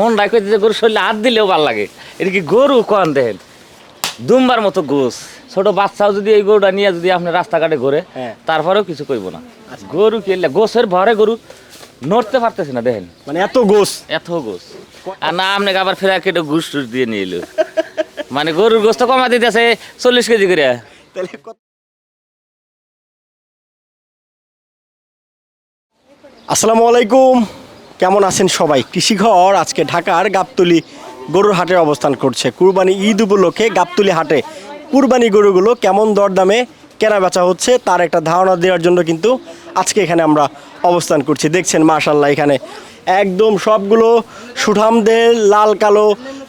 মন রাখে যে গরু শরীরে হাত দিলেও ভালো লাগে। এটা কি গরু কন দেখেন? দুমবার মতো গোস। ছোট বাচ্চাও যদি এই গরুটা নিয়ে যদি আপনি রাস্তাঘাটে ঘুরে হ্যাঁ। তারপরেও কিছু কইব না। গরু কি এলে গোসের ভরে গরু নড়তে পারতেছে না দেখেন। মানে এত গোস। এত গোস। আর না আপনাকে আবার ফেরা কেটে ঘুষ টুস দিয়ে নিয়ে এলো। মানে গরুর গোস তো কমা দিতেছে চল্লিশ কেজি করে। আসসালামু আলাইকুম। কেমন আছেন সবাই? কৃষিঘর, আজকে ঢাকার গাবতলি গরুর হাটে অবস্থান করছে। কুরবানি ঈদ উপলক্ষে গাবতলি হাটে কুরবানি গরুগুলো কেমন দরদামে কেনা বেচা হচ্ছে তার একটা ধারণা দেওয়ার জন্য কিন্তু আজকে এখানে আমরা অবস্থান করছি। দেখছেন মাশাল্লাহ এখানে একদম সবগুলো সুঠামদের লাল, কালো,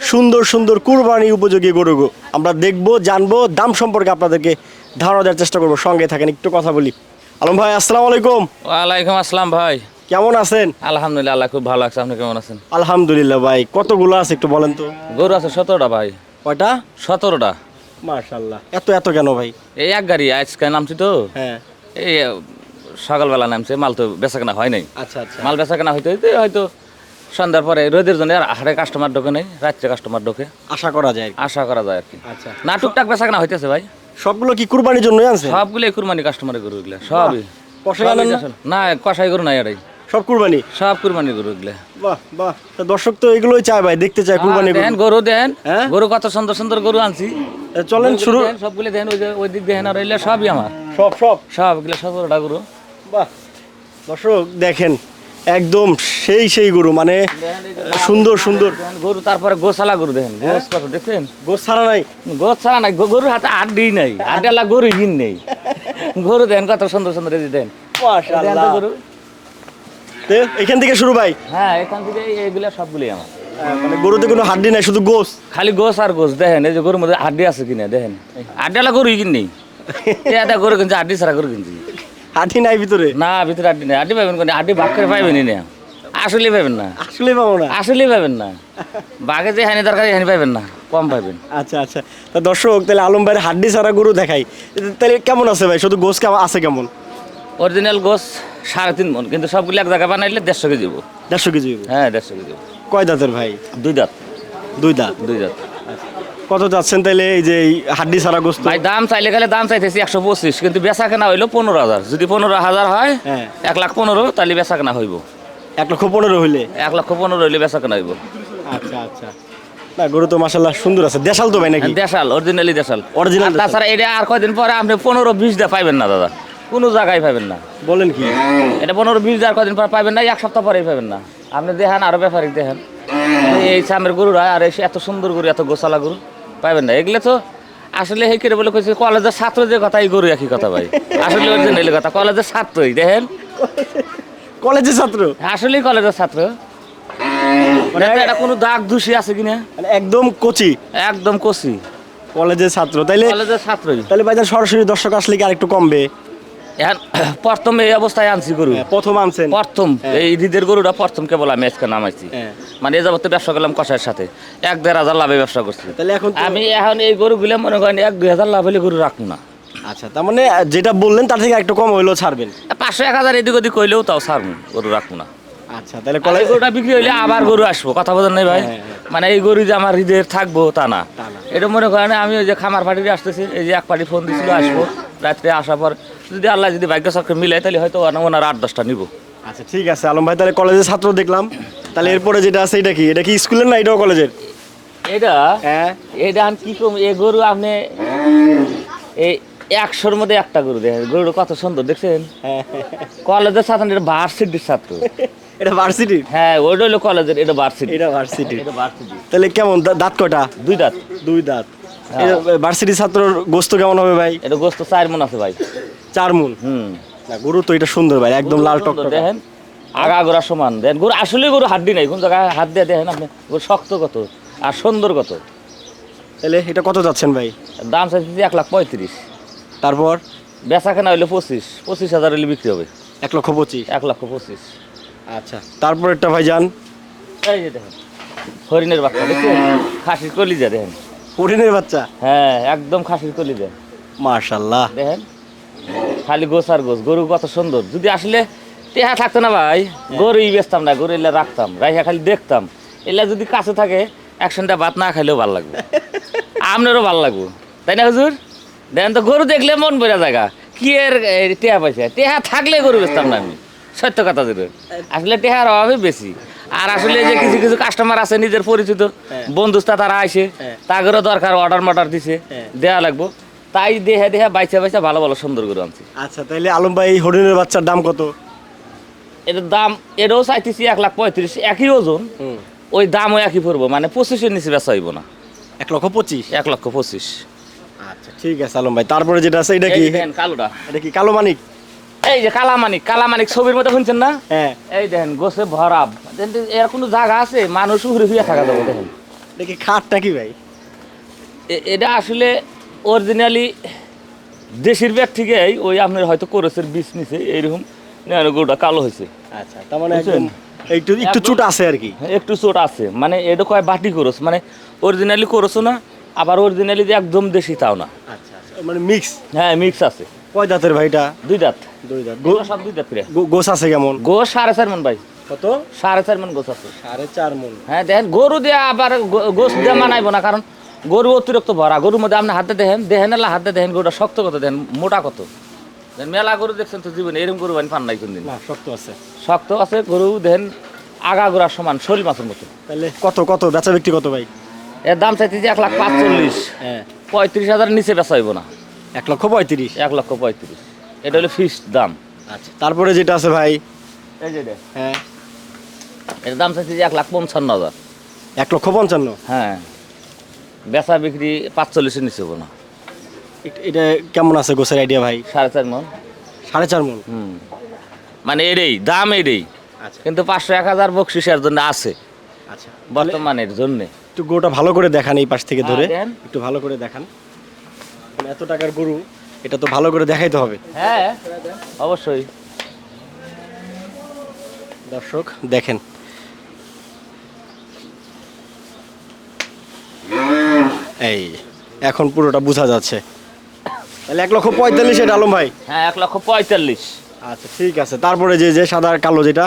সুন্দর সুন্দর কুরবানি উপযোগী গরুগুলো আমরা দেখব, জানব, দাম সম্পর্কে আপনাদেরকে ধারণা দেওয়ার চেষ্টা করব। সঙ্গে থাকেন, একটু কথা বলি। আলম ভাই, আসসালামু আলাইকুম। ওয়ালাইকুম আসসালাম ভাই। কেমন আছেন? আলহামদুলিল্লাহ আল্লাহ খুব ভালো আছে। আপনি কেমন আছেন? আলহামদুলিল্লাহ ভাই কতগুলো আছে একটু বলেন তো? গরু আছে সতেরোটা ভাই। কয়টা? সতেরোটা। মার্শাল্লাহ এত এত কেন ভাই? এই এক গাড়ি আজকে নামছি তো। হ্যাঁ। এই সকালবেলা নামছে মাল তো বেচা কেনা হয় নাই। আচ্ছা আচ্ছা। মাল বেচা কেনা হইতে হইতে হয়তো সন্ধ্যার পরে রোদের জন্য আর হাটে কাস্টমার ঢোকে নেই রাত্রে কাস্টমার ঢোকে। আশা করা যায় আশা করা যায় আর কি। আচ্ছা। না টুকটাক বেচা কেনা হইতেছে ভাই। সবগুলো কি কুরবানির জন্যই আনছে সবগুলো কুরবানি কাস্টমারের গরু গুলা সবই। কষাই? না কষাই গরু নাই এটাই। সব কুরবানি? সব কুরবানি গরু গুলা বাহ বাহ। তা দর্শক তো এগুলোই চায় ভাই দেখতে চায় কুরবানি গরু। দেন গরু। দেন হ্যাঁ? গরু কত সুন্দর সুন্দর গরু আনছি। এ, চলেন শুরু। সবগুলো ওই যে ওই দিক দেখেন আর এগুলা সবই আমার। সব সব? সবগুলো সতেরোটা গরু। বাহ। দর্শক দেখেন একদম সেই সেই গরু মানে সুন্দর সুন্দর। গরু তারপরে গোসালা গরু দেখেন গোস কত দেখছেন? গোস ছাড়া নাই। গোস ছাড়া নাই গো- গরুর হাতে আড্ডি নাই আড্ডালা গরু হিন নেই। গরু দেন কত সুন্দর সুন্দর এই যে দেন দেন তো মাশাআল্লাহ গরু। এখান থেকে শুরু ভাই? হ্যাঁ এখান থেকে এইগুলা সবগুলোই আমার। হ্যাঁ, মানে গরুতে কোনো হাড্ডি নাই শুধু গোস? খালি গোস আর গোস দেখেন এই যে গরুর মধ্যে হাড্ডি আছে কিনা দেখেন। আড্ডালা গরু কিন এটা গরু কিনছে হাড্ডি ছাড়া গরু কিনছি হাড্ডি নাই ভিতরে? না ভিতরে হাড্ডি নেই। হাড্ডি পাবেন কোন? হাড্ডি ভাগ করে পাইবেনই না। আসলে পাবেন না। আসলে পাবো না? আসলেই পাবেন না। বাঘে যে হানি দরকার হানি পাবেন না। কম পাবেন। আচ্ছা আচ্ছা। তা দর্শক তাহলে আলম ভাইয়ের হাড্ডি ছাড়া গরু দেখাই। তাহলে কেমন আছে ভাই? শুধু গোস কেমন আছে কেমন? অরিজিনাল গোস সাড়ে তিন মন কিন্তু সবগুলো এক জায়গায় বানাইলে দেড়শো কেজি হব। দেড়শো কেজি। হ্যাঁ দেড়শো কেজি কয় দাঁতের ভাই? দুই দাঁত। দুই দাঁত? দুই দাঁত। কত যাচ্ছেন তাহলে এই যে হাড্ডি সারা গোস্ত? ভাই দাম চাইলে গেলে দাম চাইতেছি একশো পঁচিশ কিন্তু বেচা কেনা হইল পনেরো হাজার। যদি পনেরো হাজার হয় হ্যাঁ। এক লাখ পনেরো তাহলে বেচা কেনা হইব। এক লক্ষ পনেরো হইলে? এক লক্ষ পনেরো হইলে বেচা কেনা হইব। আচ্ছা আচ্ছা। না গরু তো সুন্দর আছে। দেশাল তো ভাই নাকি? দেশাল অরিজিনালি দেশাল। আর তাছাড়া এটা আর কয়দিন পরে আপনি পনেরো বিশ দা পাইবেন না দাদা। কোনো জায়গায় পাবেন না। বলেন কি? এটা পনেরো বিশ হাজার কদিন পর পাবেন না এক সপ্তাহ পরেই পাবেন না। আপনি দেখেন আরও ব্যাপারিক দেখেন। এই সামের গরুরা আর এত সুন্দর গরু এত গোসালা গরু পাবেন না। এগুলো তো আসলে এই করে বলে কইছে কলেজের ছাত্র যে কথা এই গরু একই কথা ভাই। আসলে অরিজিনাল কথা কলেজের ছাত্রই দেখেন। কলেজের ছাত্র? আসলেই কলেজের ছাত্র। মানে এটা কোনো দাগ দূষি আছে কিনা? মানে একদম কচি। একদম কচি। কলেজের ছাত্র তাইলে কলেজের ছাত্রই। তাহলে ভাইজান সরাসরি দর্শক আসলে কি আরেকটু কমবে? এখন প্রথম এই অবস্থায় আনছি গরু। হ্যাঁ, প্রথম আনছেন? প্রথম। এই ঈদের গরুটা প্রথম কেবল আমি আজকে নামাইছি। হ্যাঁ। মানে এ যাবতে ব্যবসা করলাম কষার সাথে। এক দেড় হাজার লাভে ব্যবসা করছি। তাহলে এখন আমি এখন এই গরুগুলো মনে করেন এক দুই হাজার লাভ হলে গরু রাখব না। আচ্ছা তার মানে যেটা বললেন তার থেকে একটু কম হইলেও ছাড়বেন। পাঁচশো এক হাজার এদিক ওদিক কইলেও তাও ছাড়বো গরু রাখব না। আচ্ছা তাহলে কলেজ গরুটা বিক্রি হইলে আবার গরু আসব কথা বোঝেন নাই ভাই? হ্যাঁ, হ্যাঁ। মানে এই গরু যে আমার হৃদয়ের থাকব তা না। এটা মনে করেন আমি ওই যে খামার আসতেছি এই যে এক পার্টি ফোন দিছিল আসব। রাত্রে আসার পর যদি আল্লাহ যদি ভাগ্য চক্র মিলে তাহলে হয়তো ওনার আট দশটা নিবো। আচ্ছা ঠিক আছে আলম ভাই তাহলে কলেজের ছাত্র দেখলাম। তাহলে এরপরে যেটা আছে এটা কি? এটা কি স্কুলের না এটাও কলেজের? এটা? হ্যাঁ। এটা আমি কি কম এই গরু আপনি এই একশোর মধ্যে একটা গরু দেখেন। গরুটা কত সুন্দর দেখছেন? হ্যাঁ কলেজের ছাত্র এটা ভার্সিটির ছাত্র। এটা ভার্সিটি হ্যাঁ ওইটা হলো কলেজের এটা ভার্সিটি এটা ভার্সিটি এটা ভার্সিটি তাহলে কেমন দাঁত কয়টা দুই দাঁত। দুই দাঁত। হ্যাঁ। ভার্সিটি ছাত্রর গোস্ত কেমন হবে ভাই? এটা গোস্ত চার মন আছে ভাই। চার মুন হুম। গরু তো এটা সুন্দর ভাই একদম লাল টক দেখেন আগা গোড়া সমান। দেখেন গরু আসলে গরু হাড্ডি নাই কোন জায়গায় হাত দিয়ে দেখেন আপনি গরু শক্ত কত আর সুন্দর কত। তাহলে এটা কত যাচ্ছেন ভাই? দাম চাইছি এক লাখ পঁয়ত্রিশ। তারপর? বেচা কেনা হইলে পঁচিশ পঁচিশ হাজার হলে বিক্রি হবে। এক লক্ষ পঁচিশ। এক লক্ষ পঁচিশ। আচ্ছা। তারপর একটা ভাই যান এই যে দেখেন হরিণের বাচ্চা দেখছেন? খাসির কলিজা দেখেন? হরিণের বাচ্চা? হ্যাঁ একদম খাসির কলিজা। মার্শাল্লাহ দেখেন? খালি গোছ আর গোছ গরু কত সুন্দর। যদি আসলে টেহা থাকতো না ভাই গরুই বেচতাম না গরু এলে রাখতাম রাইহা খালি দেখতাম। এলা যদি কাছে থাকে একশনটা ভাত না খাইলেও ভালো লাগবে। আপনারও ভালো লাগবে। তাই না হুজুর? দেখেন তো গরু দেখলে মন বোঝা জায়গা। কি এর টেহা পয়সা? টেহা থাকলে গরু বেচতাম না আমি। সত্য কথা যেটা আসলে টেহার অভাবে বেশি। আর আসলে যে কিছু কিছু কাস্টমার আছে নিজের পরিচিত হ্যাঁ। বন্ধুস্তা তারা আসে হ্যাঁ। তাদেরও দরকার অর্ডার মর্ডার দিছে হ্যাঁ। দেয়া লাগবো। তাই দেহা দেহা বাইচা বাইচা ভালো ভালো সুন্দর করে আনছি। আচ্ছা তাইলে আলম ভাই হরিণের বাচ্চার দাম কত? এটার দাম এটাও চাইতেছি এক লাখ পঁয়ত্রিশ একই ওজন। ওই দামও একই পড়ব মানে পঁচিশের নিচে বেচা হইব না। এক লক্ষ পঁচিশ? এক লক্ষ পঁচিশ। আচ্ছা ঠিক আছে আলম ভাই। তারপরে যেটা আছে এটা কি? কালোটা। এটা কি কালো মানিক? এই যে কালামানিক কালামানিক ছবির মতো শুনছেন না? হ্যাঁ। এই দেখেন গোছে ভরাব এর কোনো জায়গা আছে? মানুষ উড়ে ফিরে থাকা যাবে দেখেন। এটা কি ভাই? এটা আসলে অরিজিনালি দেশের ব্যাগ থেকেই ওই আপনার হয়তো কোরসের বীজ নিছে এইরকম গোটা কালো হয়েছে। আচ্ছা তার মানে বুঝছেন? একদম একটু একটু চুট আছে আর কি। একটু চোট আছে। মানে এটা কয় বাটি করস? মানে অরিজিনালি করছ না আবার অরিজিনালি যে একদম দেশি তাও না। আচ্ছা আচ্ছা। মানে মিক্স হ্যাঁ মিক্স আছে। কয় দাঁতের ভাই এটা? দুই দাঁত দুই দাঁত গো সব দুই দাঁত করে গোস আছে কেমন? গোস সাড়ে চার মন ভাই। কত? সাড়ে চার মন গোস আছে। সাড়ে চার মন। হ্যাঁ দেখেন গরু দিয়ে আবার গো- গোস দিয়ে মানাইবো না কারণ গরু অতিরিক্ত ভরা। গরুর মধ্যে আপনি হাতে দেখেন দেখেন এলা হাতে দেখেন গরুটা শক্ত কত দেখেন মোটা কত। দেখেন মেলা গরু দেখছেন তো জীবনে এরকম গরু বানি পান নাই কোনদিন। না শক্ত আছে। শক্ত আছে গরু দেখেন আগা গোড়ার সমান শরীর মাছের মতো। তাহলে কত কত? বেচা বিক্রি কত ভাই? এর দাম চাইতে যে এক লাখ পাঁচচল্লিশ। হ্যাঁ। পঁয়ত্রিশ হাজার নিচে বেচা হইব না। এক লক্ষ পঁয়ত্রিশ। এক লক্ষ পঁয়ত্রিশ। এটা হলো ফিক্সড দাম। আচ্ছা তারপরে যেটা আছে ভাই? এই যে হ্যাঁ। এর দাম চাইছে যে এক লাখ পঞ্চান্ন হাজার। এক লক্ষ পঞ্চান্ন? হ্যাঁ। বেচা বিক্রি পাঁচচল্লিশের নিচে না এটা কেমন আছে গোসের আইডিয়া ভাই? সাড়ে চার মন। সাড়ে চার মন? হুম। মানে এটাই দাম এটাই। আচ্ছা। কিন্তু পাঁচশো এক হাজার বকশিসের জন্য আছে। আচ্ছা। বর্তমানের জন্যে। একটু গোটা ভালো করে দেখান এই পাশ থেকে ধরে। হ্যাঁ, একটু ভালো করে দেখান। মানে এত টাকার গরু এটা তো ভালো করে দেখাইতে হবে। হ্যাঁ অবশ্যই। দর্শক দেখেন। এই এখন পুরোটা বোঝা যাচ্ছে। তাহলে এক লক্ষ পঁয়তাল্লিশ এটা আলম ভাই? হ্যাঁ এক লক্ষ পঁয়তাল্লিশ। আচ্ছা ঠিক আছে। তারপরে যে যে সাদা আর কালো যেটা?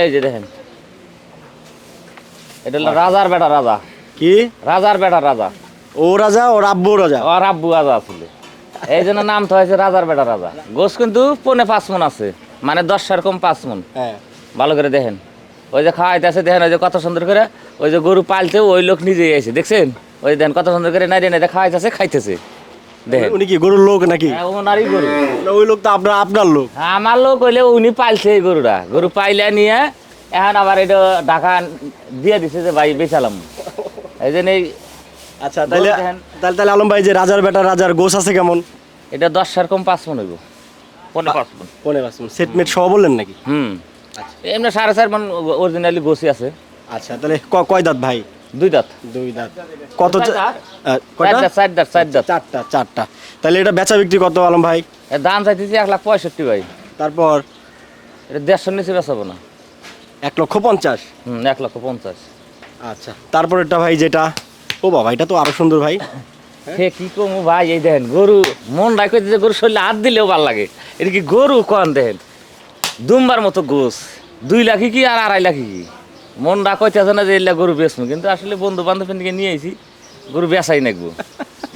এই যে দেখেন। এটা হলো রাজার বেটা রাজা। কি? রাজার বেটা রাজা। ও রাজা ও রাব্বু রাজা। ও আব্বু রাজা আসলে এই জন্য নাম তো হয়েছে রাজার বেটা রাজা। গোস কিন্তু পনে পাঁচ মন আছে মানে দশ কম পাঁচ মন। হ্যাঁ। ভালো করে দেখেন। ওই যে খাওয়াইতেছে দেখেন ওই যে কত সুন্দর করে ওই যে গরু পালতে ওই লোক নিজেই এসে দেখছেন? ওই দেখেন কত সুন্দর করে নাইরে নাইরে খাওয়াইতেছে খাইতেছে। দেখেন। উনি কি গরুর লোক নাকি? হ্যাঁ, ওনারই গরু। ওই লোক তো আপনার আপনার লোক। আমার লোক হইলে উনি পালছে এই গরুটা। গরু পাইলে নিয়ে এখন আবার এটা ঢাকা দিয়ে দিছে যে ভাই বেচালাম। এই জন্য এই আচ্ছা তাহলে তাহলে তাহলে আলম ভাই যে রাজার বেটা রাজার গোস আছে কেমন? এটা দশ কম পাঁচ মন হইব। পনেরো পাঁচ মন। পনেরো পাঁচ সেটমেট সহ বললেন নাকি? হুম। এমনি সাড়ে চার মন অরিজিনালি গোসি আছে। আচ্ছা তাহলে কয় দাঁত ভাই? দুই দাঁত। দুই দাঁত। কত কয়টা? চার দাঁত চার দাঁত চারটা চারটা। তাহলে এটা বেচা বিক্রি কত আলম ভাই? দাম চাইতেছি এক লাখ পঁয়ষট্টি ভাই। তারপর? এটা দেড়শোর নিচে বেচাবো না। এক লক্ষ পঞ্চাশ। হুম এক লক্ষ পঞ্চাশ। আচ্ছা তারপর এটা ভাই যেটা? ও বাবা, এটা তো আরও সুন্দর ভাই। সে কি কমু ভাই, এই দেখেন, গরু, মন রাখে যে গরু শরীরে হাত দিলেও ভালো লাগে। এটা কি গরু কন দেখেন? দুমবার মতো গোস। দুই লাখি কি আর আড়াই লাখি কি? মন রাখতেছে না যে এলা গরু বেচবো কিন্তু আসলে বন্ধু বান্ধব থেকে নিয়ে আইছি, গরু বেচাই নাকবো।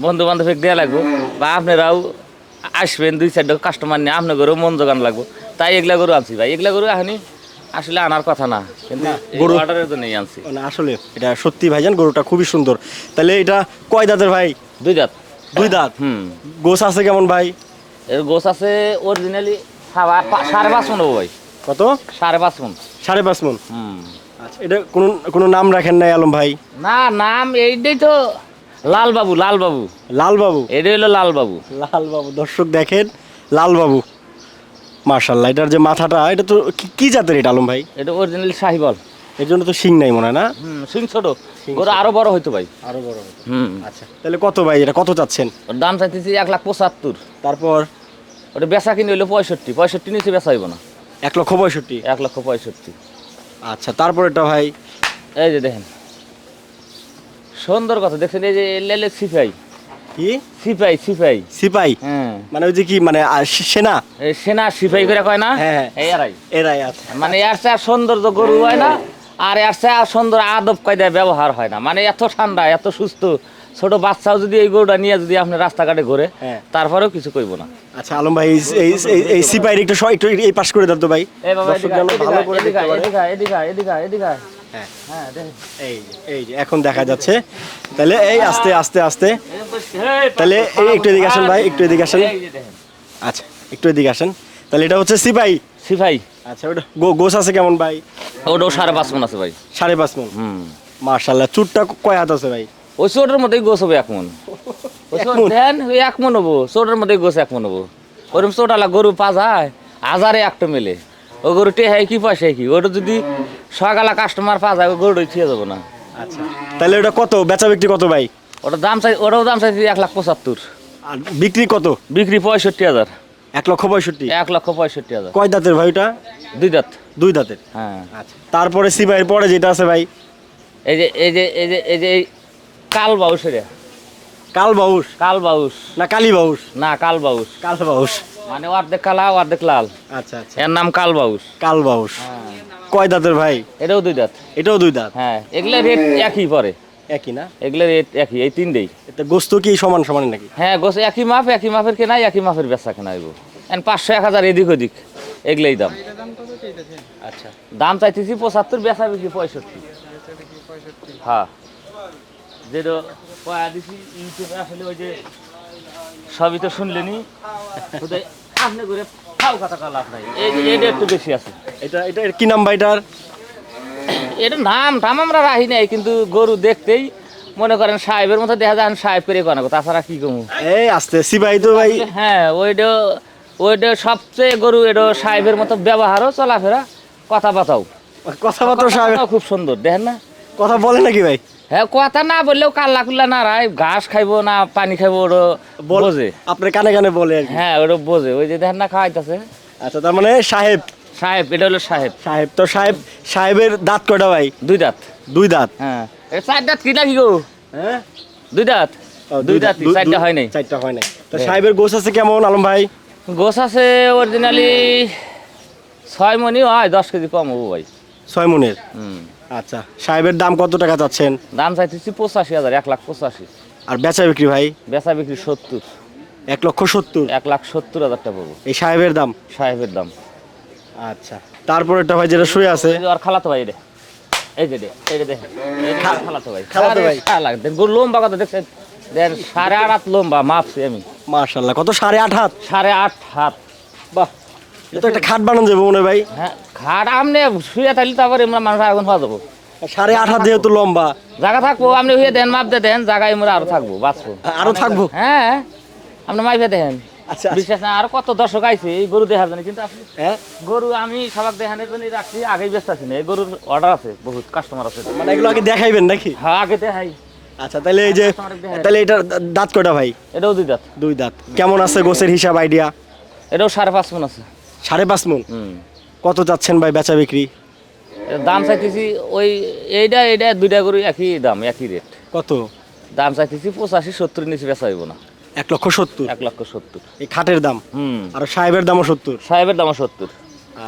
বন্ধু বান্ধব দেওয়া লাগবো। বা আপনারাও আসবেন, দুই চারটা কাস্টমার নিয়ে আপনার গরু মন জোগান লাগবো। তাই এগুলা গরু আনছি ভাই। এগুলা গরু এখনই আসলে আনার কথা না কিন্তু গরু- অর্ডারের জন্যই আনছি। আসলে এটা সত্যি ভাইজান গরুটা খুবই সুন্দর। তাহলে এটা কয় দাঁতের ভাই? দুই দাঁত। দুই দাঁত? হুম। গোস আছে কেমন ভাই? এর গোছ আছে অরিজিনালি সাড়ে পাঁচ মন ভাই। কত? সাড়ে পাঁচ মন। সাড়ে পাঁচ মন? হুম। আচ্ছা এটা কোনো কোনো নাম রাখেন নাই আলম ভাই? না নাম এইটাই তো লালবাবু লালবাবু। লালবাবু? এটাই হলো লালবাবু। লালবাবু দর্শক দেখেন লালবাবু। মার্শাল্লাহ এটার যে মাথাটা এটা তো কি- কি জাতের এটা আলম ভাই? এটা অরিজিনালি শাহিবল এর জন্য তো শিং নাই মনে হয় না? হুম সিং ছোট। গরু আরও বড় হইতো ভাই। আরও বড় হুম। আচ্ছা তাহলে কত ভাই এটা? কত চাচ্ছেন? ওর দাম চাইতেছি এক লাখ পঁচাত্তর। তারপর? ওটা বেচা কিনে হইল পঁয়ষট্টি। পঁয়ষট্টি নিচে বেচা হইব না। এক লক্ষ পঁয়ষট্টি? এক লক্ষ পঁয়ষট্টি। আচ্ছা তারপর এটা ভাই? এই যে দেখেন। সুন্দর কথা। দেখছেন এই যে লেলে সিপাই। কি? সিপাই সিপাই। সিপাই? হ্যাঁ। মানে ওই যে কি মানে সেনা? সেনা সিপাই করে কয় না? হ্যাঁ, হ্যাঁ। এরাই। আছে। মানে এর চেয়ে সৌন্দর্য গরু হয় না আর এর চেয়ে সুন্দর আদব কায়দায় ব্যবহার হয় না। মানে এত ঠান্ডা এত সুস্থ ছোট বাচ্চাও যদি এই গরুটা নিয়ে যদি আপনি রাস্তাঘাটে ঘোরে। তারপরেও কিছু কইব না। আচ্ছা আলম ভাই এই এই- একটু একটু এই পাশ করে দাও তো ভাই। এই বাবা এদিকে এদিকে এদিকে। এদিকে হ্যাঁ এই এই যে এখন দেখা যাচ্ছে। তাহলে এই আস্তে আস্তে আস্তে। তাহলে এই একটু এদিকে আসেন ভাই, একটু এদিকে আসেন। এই যে দেখেন। আচ্ছা একটু এদিকে আসেন। তাহলে এটা হচ্ছে সিপাহি সিপাহি আচ্ছা ওটা গোস আছে কেমন ভাই? ওটাও সাড়ে পাঁচ মন আছে ভাই। সাড়ে পাঁচ মন? হুম। মার্শাল্লাহ চুটটা কয় হাত আছে ভাই? ওই চোটের মধ্যেই গোছ হবে এক মন। ওই এক দেন ওই এক মন হব। চোটের মধ্যেই গোছ এক মন হব। ওরকম চোটালা গরু পাজায় হাজারে একটা মেলে। ও গরু টেহাই কি পয়সা কি? ওটা যদি সকালে কাস্টমার পাজায় ওই গরুটাই থিয়ে যাব না। আচ্ছা। তাহলে ওটা কত? বেচা বিক্রি কত ভাই? ওটা দাম চাই ওটাও দাম চাইছি এক লাখ পঁচাত্তর। আর বিক্রি কত? বিক্রি পঁয়ষট্টি হাজার। এক লক্ষ পঁয়ষট্টি? এক লক্ষ পঁয়ষট্টি হাজার। কয় দাঁতের ভাই ওটা? দুই দাঁত। দুই দাঁতের? হ্যাঁ। আচ্ছা। তারপরে সিপাহির পরে যেটা আছে ভাই? এই যে এই যে এই যে এই যে এই কাল বাউস এটা। কাল বাউস কাল বাউস না কালী বাউস না কাল বাউস কাল বাউস মানে অর্ধেক কালা অর্ধেক লাল। আচ্ছা আচ্ছা। এর নাম কাল বাউস কাল বাউস হ্যাঁ। কয় দাঁতের ভাই? এটাও দুই দাঁত। এটাও দুই দাঁত? হ্যাঁ এগুলো রেট একই পরে। একই না? এগুলো রেট একই এই তিনটেই এটা গোস্ত কি সমান সমান নাকি? হ্যাঁ গোছ একই মাপ একই মাপের কেনাই একই মাপের বেচা কেনা আইব এন পাঁচশো এক হাজার এদিক ওদিক এগুলোই দাম। আচ্ছা। দাম চাইতেছি পঁচাত্তর বেচা বিক্রি পঁয়ষট্টি। হ্যাঁ। যেটা পয়া দিছি ইউটিউবে আসলে ওই যে সবই তো শুনলেনি আপনি করে ফাও কথা কওয়া লাভ এই এটা একটু বেশি আছে। এটা এটা এর কি নাম ভাই এটা নাম টাম আমরা রাখি নাই কিন্তু গরু দেখতেই মনে করেন সাহেবের মতো দেখা যায় আমি সাহেব করে কোনো তাছাড়া কি কমু? এই আস্তে সিপাহি তো ভাই। হ্যাঁ ওইটা ওইটা সবচেয়ে গরু এটা সাহেবের মতো ব্যবহারও চলাফেরা কথাবার্তাও। কথাবার্তা সাহেব খুব সুন্দর দেখেন না? কথা বলে নাকি ভাই? হ্যাঁ কথা না বললেও কাল্লা কুল্লা না রায় ঘাস খাইবো না পানি খাইবো বল- বোঝে। আপনার কানে কানে বলে হ্যাঁ ওটা বোঝে। ওই যে দেখেন না খাওয়াইতেছে। আচ্ছা তার মানে সাহেব। সাহেব এটা হলো সাহেব। সাহেব তো সাহেব সাহেবের দাঁত কয়টা ভাই? দুই দাঁত। দুই দাঁত? হ্যাঁ। চার দাঁত কি নাকি গো? হ্যাঁ? দুই দাঁত? দুই দাঁত চারটা হয় নাই? চারটা হয় নাই। তো হ্যাঁ। সাহেবের গোছ আছে কেমন আলম ভাই? গোছ আছে অরিজিনালি ছয় মনি হয় দশ কেজি কম হব ভাই। ছয় মনের হুম। আচ্ছা সাহেবের দাম কত টাকা চাচ্ছেন? দাম চাইতেছি পঁচাশি হাজার এক লাখ পঁচাশি। আর বেচা বিক্রি ভাই? বেচা বিক্রি সত্তর। এক লক্ষ সত্তর? এক লাখ সত্তর হাজার টাকা পাবো এই সাহেবের দাম? সাহেবের দাম। আচ্ছা তারপরেরটা ভাই যেটা শুয়ে আছে? ওর খালাতো ভাই রে। এই যে এই যে খালাতো ভাই। খালাতো ভাই। লম্বা কত দেখছেন? দেন সাড়ে আট হাত লম্বা মাপছি আমি। মার্শাল্লাহ কত সাড়ে আট হাত? সাড়ে আট হাত। বাহ। তো একটা খাট বানানো যাবে মনে ভাই। হ্যাঁ খাট আমনে শুয়ে থাকলে তারপরে আমরা মানুষ এখন পাওয়া যাব। সাড়ে আট হাত যেহেতু লম্বা। জায়গা থাকব আপনি হয়ে দেন মাপ দিয়ে দেন জায়গায় আমরা আরও থাকব বাঁচবো। আরও থাকব? হ্যাঁ আপনি মাইপে দেখেন আচ্ছা বিশ্বাস না আর কত দর্শক আইছে এই গরু দেখার জন্য কিন্তু আপনি হ্যাঁ? গরু আমি সবাক দেখানোর জন্য রাখছি আগেই ব্যস্ত আছি না এই গরুর অর্ডার আছে বহুত কাস্টমার আছে। মানে এগুলো আগে দেখাইবেন নাকি? হ্যাঁ আগে দেখাই। আচ্ছা তাহলে এই যে তাহলে এটার দাঁত কয়টা ভাই? এটাও দুই দাঁত। দুই দাঁত। কেমন আছে গোছের হিসাব আইডিয়া এটাও সাড়ে পাঁচ মন আছে। সাড়ে পাঁচ মন কত যাচ্ছেন ভাই বেচা বিক্রি? দাম চাইতেছি ওই এইটা এইটা দুইটা গরু একই দাম একই রেট কত? দাম চাইতেছি পঁচাশি সত্তর নিচে বেচা হইব না। এক লক্ষ সত্তর? এক লক্ষ সত্তর। এই খাটের দাম? হুম। আর সাহেবের দামও সত্তর? সাহেবের দাম সত্তর।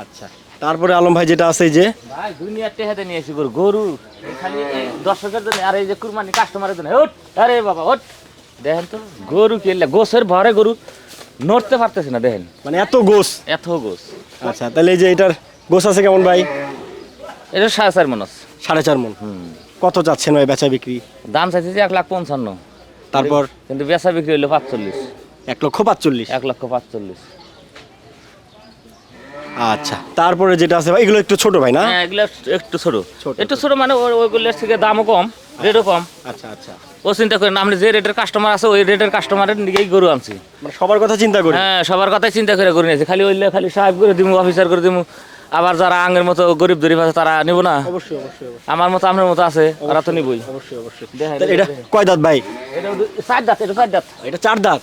আচ্ছা। তারপরে আলম ভাই যেটা আছে যে? ভাই দুনিয়ার টেহাতে নিয়েছি গরু। গরু এই খালি দর্শকের জন্য আর এই যে কুরবানি কাস্টমারের জন্য। ওট আরে বাবা ওট দেখেন তো গরু কেলে গোসের ভরে গরু। নড়তে পারতেছে না দেখেন। মানে এত গোস? এত গোস। আচ্ছা তাহলে এই যে এটার গোস আছে কেমন ভাই? এটা সাড়ে চার মন আছে। সাড়ে চার মন। হুম। কত চাচ্ছেন ভাই বেচা বিক্রি? দাম চাইতেছি এক লাখ পঞ্চান্ন। তারপর? কিন্তু বেচা বিক্রি হইল পাঁচচল্লিশ। এক লক্ষ পাঁচচল্লিশ। এক লক্ষ পাঁচচল্লিশ। আচ্ছা। তারপরে যেটা আছে ভাই এগুলো একটু ছোট ভাই না? হ্যাঁ এগুলো একটু ছোট। ছোট, একটু ছোট মানে ওই- ওইগুলোর থেকে দামও কম রেটও কম। আচ্ছা আচ্ছা। ও চিন্তা করেন আপনি যে রেটের কাস্টমার আছে ওই রেটের কাস্টমারের দিকেই গরু আনছি। মানে সবার কথা চিন্তা করি? হ্যাঁ সবার কথাই চিন্তা করে গরু নিয়েছি। খালি ওইলে খালি সাহেব করে দিমু অফিসার করে দিমু। আবার যারা আঙের মতো গরিব গরিব আছে তারা নিব না? অবশ্যই অবশ্যই আমার মতো আপনার মতো আছে ওরা তো নিবই। অবশ্যই অবশ্যই। এটা কয় দাঁত ভাই? এটা চার দাঁত এটা চার দাঁত। এটা চার দাঁত।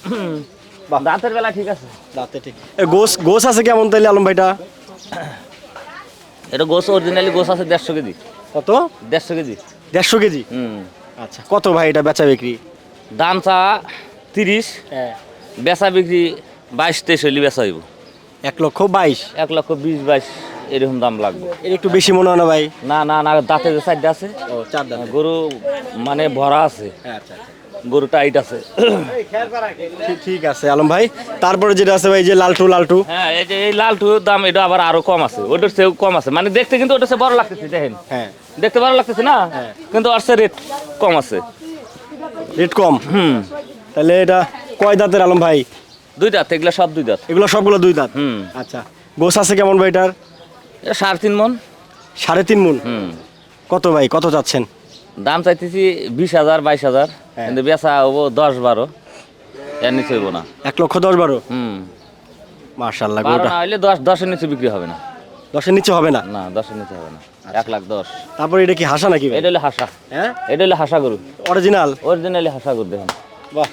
দাঁতের বেলা ঠিক আছে। দাঁতে ঠিক। এ, গোস গোস আছে কেমন তাইলে আলম ভাইটা? এটা গোস অরিজিনালি গোস আছে দেড়শো কেজি। কত? দেড়শো কেজি। দেড়শো কেজি? হুম। আচ্ছা কত ভাই এটা বেচা বিক্রি? দাম চা তিরিশ হ্যাঁ। বেচা বিক্রি বাইশ তেইশ হইলে বেচা হইব। এক লক্ষ বাইশ। এক লক্ষ বিশ বাইশ এরকম দাম লাগবে। এর একটু বেশি মনে হয় না ভাই? না না না দাঁতে যে সাইডটা আছে ও চার দাঁত। গরু মানে ভরা আছে। হ্যাঁ আচ্ছা আচ্ছা। গরু টাইট আছে। ঠিক- ঠিক আছে আলম ভাই। তারপরে যেটা আছে ভাই যে লালটু লালটু। হ্যাঁ এই যে এই লালটুর দাম এটা আবার আরও কম আছে। ওটার চেয়েও কম আছে। মানে দেখতে কিন্তু ওটার চেয়ে বড় লাগতেছে দেখেন। হ্যাঁ। দেখতে ভালো লাগতেছে না? হ্যাঁ। কিন্তু ওর চেয়ে রেট কম আছে। রেট কম? হুম। তাহলে এটা কয় দাঁতের আলম ভাই? দুই দাঁত এগুলো সব দুই দাঁত। এগুলো সবগুলো দুই দাঁত? হুম। আচ্ছা। গোস আছে কেমন ভাই এটার? সাড়ে তিন মন। সাড়ে তিন মুন? হুম। কত ভাই? কত চাচ্ছেন দাম চাইতেছি বিশ হাজার বাইশ হাজার হ্যাঁ। কিন্তু বেচা হব দশ বারো। এর নিচে হইব না। এক লক্ষ দশ বারো? হুম। মার্শাল্লাহ বারো না হইলে দশ দশের নিচে বিক্রি হবে না। দশের নিচে হবে না? না দশের নিচে হবে না। এক লাখ দশ। তারপর এটা কি হাসা নাকি এটা হলে হাসা। হ্যাঁ? এটা হলে হাসা গরু। অরিজিনাল অরিজিনালি হাসা গরু দেখেন। বাহ।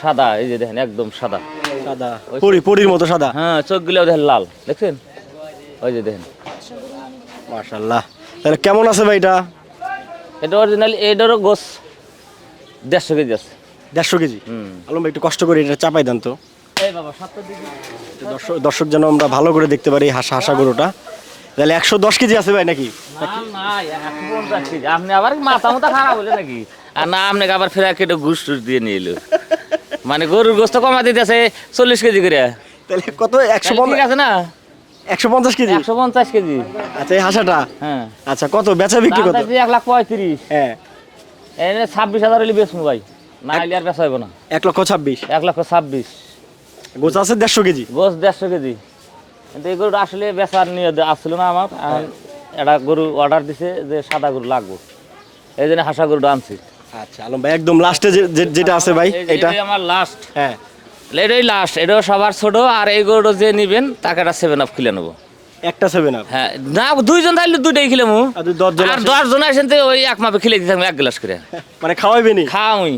সাদা এই যে দেখেন একদম সাদা। সাদা। পরি পরির মতো সাদা? হ্যাঁ চোখগুলো দেখেন লাল। দেখছেন? ওই যে দেখেন। মার্শাল্লাহ তাহলে কেমন আছে ভাই এটা? এটা অরিজিনাল এটারও গোস দেড়শো কেজি আছে। দেড়শো কেজি? আলম একটু কষ্ট করে এটা চাপাই দেন তো। দর্শক দর্শক যেন আমরা ভালো করে দেখতে পারি হাসা হাসা গরুটা। তাহলে একশো দশ কেজি আছে ভাই নাকি। আপনি আবার মাথা মাথা খারাপ হলে নাকি? আর না আপনাকে আবার ফেরা কেটে ঘুষ টুস দিয়ে নিয়ে এলো। মানে গরুর গোস্ত কমা দিতেছে চল্লিশ কেজি করে। তাহলে কত? একশো ঠিক আছে না? একশো পঞ্চাশ কেজি? একশো পঞ্চাশ কেজি। আচ্ছা এই হাসাটা? হ্যাঁ। আচ্ছা কত? বেচা বিক্রি কত? এক লাখ পঁয়ত্রিশ। হ্যাঁ। এনে ছাব্বিশ হাজার হলে বেচবো ভাই। না হলে আর বেচা হইব না। এক লক্ষ ছাব্বিশ। এক লক্ষ ছাব্বিশ। গোছ আছে দেড়শো কেজি? গোস দেড়শো কেজি। কিন্তু এই গরুটা আসলে বেচার নিয়ে আসছিল না আমার। একটা গরু অর্ডার দিছে যে সাদা গরু লাগবে। এই জন্য হাসা গরুটা আনছি। আচ্ছা আলম ভাই একদম লাস্টে যেটা আছে ভাই এটা? আমার লাস্ট হ্যাঁ। এটাই লাস্ট এটাও সবার ছোট আর এই গরুটা যে নিবেন তাকে একটা সেভেন আপ খুলে নেব। একটা সেভেন আপ হ্যাঁ না দুইজন থাকলে দুইটাই খেলে মু আর দশ জন আসেন? তো ওই এক মাপে খেলে দিতাম এক গ্লাস করে। মানে খাওয়াইবে নি? খাওয়াই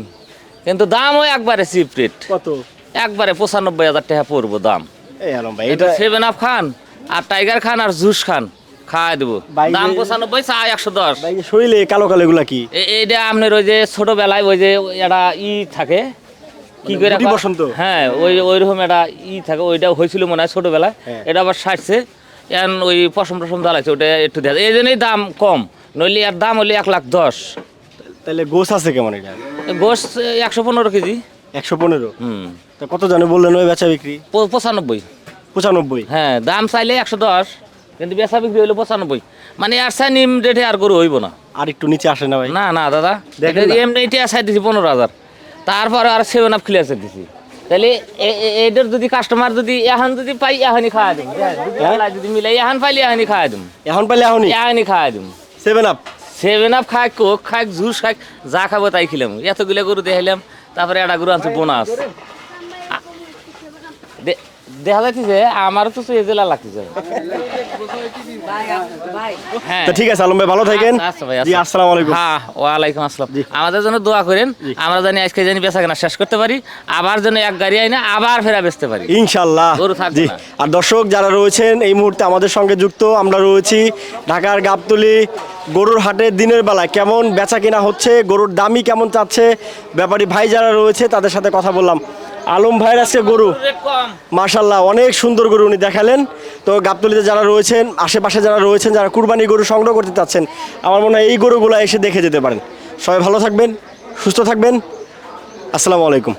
কিন্তু দাম ওই একবারে চিপ রেট কত? একবারে পঁচানব্বই হাজার টাকা পড়ব দাম। এই আলম ভাই এটা এটা সেভেন আপ খান আর টাইগার খান আর জুস খান খাওয়াই দেবো। দাম পঁচানব্বই চা একশো দশ। শরীরে কালো কালো এগুলা কি? এ- এইটা আপনার ওই যে ছোটবেলায় ওই যে একটা ই থাকে কি করে গুটি বসন্ত? হ্যাঁ ওই ওইরকম একটা ই থাকে ওইটা হয়েছিল মনে হয় ছোটবেলায়। হ্যাঁ। এটা আবার সাইডছে এখন ওই পশম টসম জ্বালাইছে ওটা একটু দেওয়া এই জন্যই দাম কম নইলে এর দাম হলে এক লাখ দশ। তাহলে গোছ আছে কেমন এটা? গোস একশো পনেরো কেজি। একশো পনেরো? হুম। তা কত জানে বললেন ওই বেচা বিক্রি? পঁচানব্বই। পঁচানব্বই? হ্যাঁ দাম চাইলে একশো দশ কিন্তু বেচা বিক্রি হইল পঁচানব্বই। মানে আর চাই নিম রেটে আর গরু হইব না। আর একটু নিচে আসে না ভাই? না না দাদা। এমনি এটা চাই দিছি পনেরো হাজার। তারপরে আর সেভেন আপ ক্লিয়ার দিছি। তাহলে এদের যদি কাস্টমার যদি এখন যদি পাই এখনই খাওয়া দিম। যদি মিলাই যদি মিলে এখন পাইলে এখনই খাওয়া দিম। এখন পাইলে এখনই? এখনই খাওয়া দিম। Seven up? সেভেন আপ খাক কোক খাক জুস খাক যা খাব তাই খেলাম। এতগুলো গরু দেখাইলাম তারপরে একটা গরু আনছি বোনাস। দেখা যাচ্ছে আমারও তো এই জেলা লাগতেছে। হ্যাঁ। তো ঠিক আছে আলম ভাই ভালো থাকেন। আচ্ছা জি আচ্ছা। আসসালামু আলাইকুম হ্যাঁ ওয়ালাইকুম আসসালাম। আমাদের জন্য দোয়া করেন আমরা জানি আজকে জানি বেচা কেনা শেষ করতে পারি আবার যেন এক গাড়ি আইনা আবার ফেরা বেচতে পারি। ইনশাল্লাহ। গরু থাকবে জি। আর দর্শক যারা রয়েছেন এই মুহূর্তে আমাদের সঙ্গে যুক্ত আমরা রয়েছি ঢাকার গাবতলি গরুর হাটে দিনের বেলা কেমন বেচা কেনা হচ্ছে গরুর দামই কেমন চাচ্ছে? ব্যাপারী ভাই যারা রয়েছে তাদের সাথে কথা বললাম। আলম ভাইয়ের আজকে গরু। মাশাল্লাহ অনেক সুন্দর গরু উনি দেখালেন। তো গাবতলিতে যারা রয়েছেন আশেপাশে যারা রয়েছেন যারা কুরবানি গরু সংগ্রহ করতে চাচ্ছেন আমার মনে হয় এই গরুগুলো এসে দেখে যেতে পারেন। সবাই ভালো থাকবেন সুস্থ থাকবেন। আসসালামু আলাইকুম।